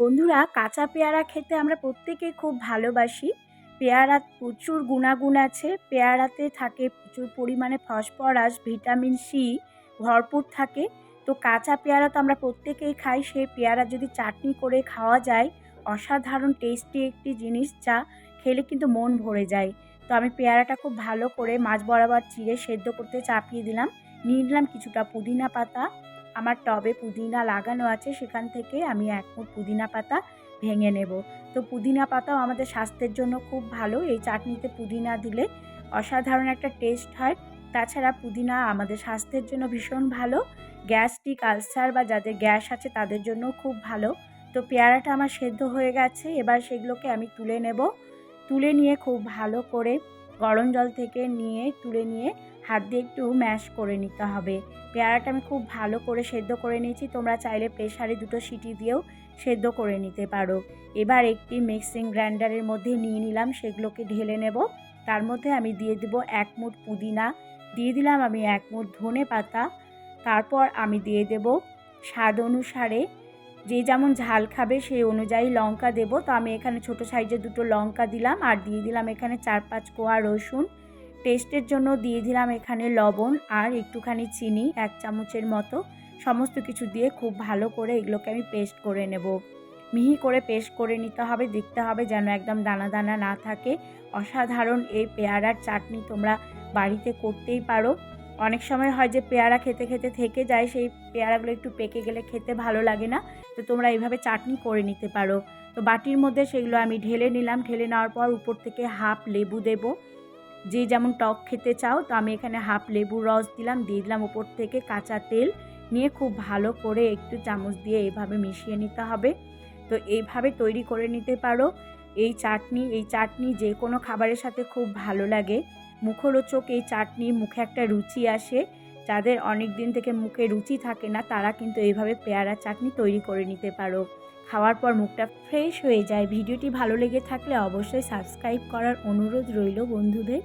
বন্ধুরা, কাঁচা পেয়ারা খেতে আমরা প্রত্যেকেই খুব ভালোবাসি। পেয়ারা প্রচুর গুণাগুণ আছে। পেয়ারাতে থাকে প্রচুর পরিমাণে ফসফরাস, ভিটামিন সি ভরপুর থাকে। তো কাঁচা পেয়ারা তো আমরা প্রত্যেকেই খাই। সেই পেয়ারা যদি চাটনি করে খাওয়া যায়, অসাধারণ টেস্টি একটি জিনিস যা খেলে কিন্তু মন ভরে যায়। তো আমি পেয়ারাটা খুব ভালো করে মাছ বরাবর চিড়ে সেদ্ধ করতে চাপিয়ে দিলাম। নিয়ে নিলাম কিছুটা পুদিনা পাতা। আমার টবে পুদিনা লাগানো আছে, সেখান থেকে আমি এক মুঠ পুদিনা পাতা ভেঙে নেব। তো পুদিনা পাতাও আমাদের স্বাস্থ্যের জন্য খুব ভালো। এই চাটনিতে পুদিনা দিলে অসাধারণ একটা টেস্ট হয়। তাছাড়া পুদিনা আমাদের স্বাস্থ্যের জন্য ভীষণ ভালো। গ্যাস্ট্রিক আলসার বা যাদের গ্যাস আছে, তাদের জন্য খুব ভালো। তো পেয়ারাটা আমার সেদ্ধ হয়ে গেছে, এবার সেগুলোকে আমি তুলে নেব। তুলে নিয়ে খুব ভালো করে গরম জল থেকে নিয়ে, তুলে নিয়ে হাত দিয়ে একটু ম্যাশ করে নিতে হবে। পেয়ারাটা আমি খুব ভালো করে সেদ্ধ করে নিয়েছি, তোমরা চাইলে প্রেশারে দুটো সিটি দিয়েও সেদ্ধ করে নিতে পারো। এবার একটি মিক্সিং গ্রাইন্ডারের মধ্যে নিয়ে নিলাম, সেগুলোকে ঢেলে নেব। তার মধ্যে আমি দিয়ে দেবো এক মুঠ পুদিনা, দিয়ে দিলাম আমি এক মুঠ ধনে পাতা। তারপর আমি দিয়ে দেব স্বাদ অনুসারে যে যেমন ঝাল খাবে সেই অনুযায়ী লঙ্কা দেব। তো আমি এখানে ছোট সাইজের দুটো লঙ্কা দিলাম আর দিয়ে দিলাম এখানে চার পাঁচ কোয়া রসুন। টেস্টের জন্য দিয়ে দিলাম এখানে লবণ আর একটুখানি চিনি, এক চামচের মতো। সমস্ত কিছু দিয়ে খুব ভালো করে এগুলোকে আমি পেস্ট করে নেব। মিহি করে পেস্ট করে নিতে হবে, দেখতে হবে যেন একদম দানা দানা না থাকে। অসাধারণ এই পেয়ারার চাটনি তোমরা বাড়িতে করতেই পারো। অনেক সময় হয় যে পেয়ারা খেতে খেতে থেকে যায়, সেই পেয়ারাগুলো একটু পেকে গেলে খেতে ভালো লাগে না। তো তোমরা এইভাবে চাটনি করে নিতে পারো। তো বাটির মধ্যে সেগুলো আমি ঢেলে নিলাম। ঢেলে নেওয়ার পর উপর থেকে হাফ লেবু দেব। যে যেমন টক খেতে চাও, তো আমি এখানে হাফ লেবুর রস দিলাম, দিয়ে দিলাম উপর থেকে কাঁচা তেল। নিয়ে খুব ভালো করে একটু চামচ দিয়ে এইভাবে মিশিয়ে নিতে হবে। তো এইভাবে তৈরি করে নিতে পারো। এই চাটনি এই চাটনি যে কোনো খাবারের সাথে খুব ভালো লাগে। মুখরোচক এই চাটনি মুখে একটা রুচি আসে। যাদের অনেক দিন থেকে মুখে রুচি থাকে না, তারা কিন্তু এইভাবে পেয়ারা চাটনি তৈরি করে নিতে পারো। খাওয়ার পর মুখটা ফ্রেশ হয়ে যায়। ভিডিওটি ভালো লেগে থাকলে অবশ্যই সাবস্ক্রাইব করার অনুরোধ রইল বন্ধুদের।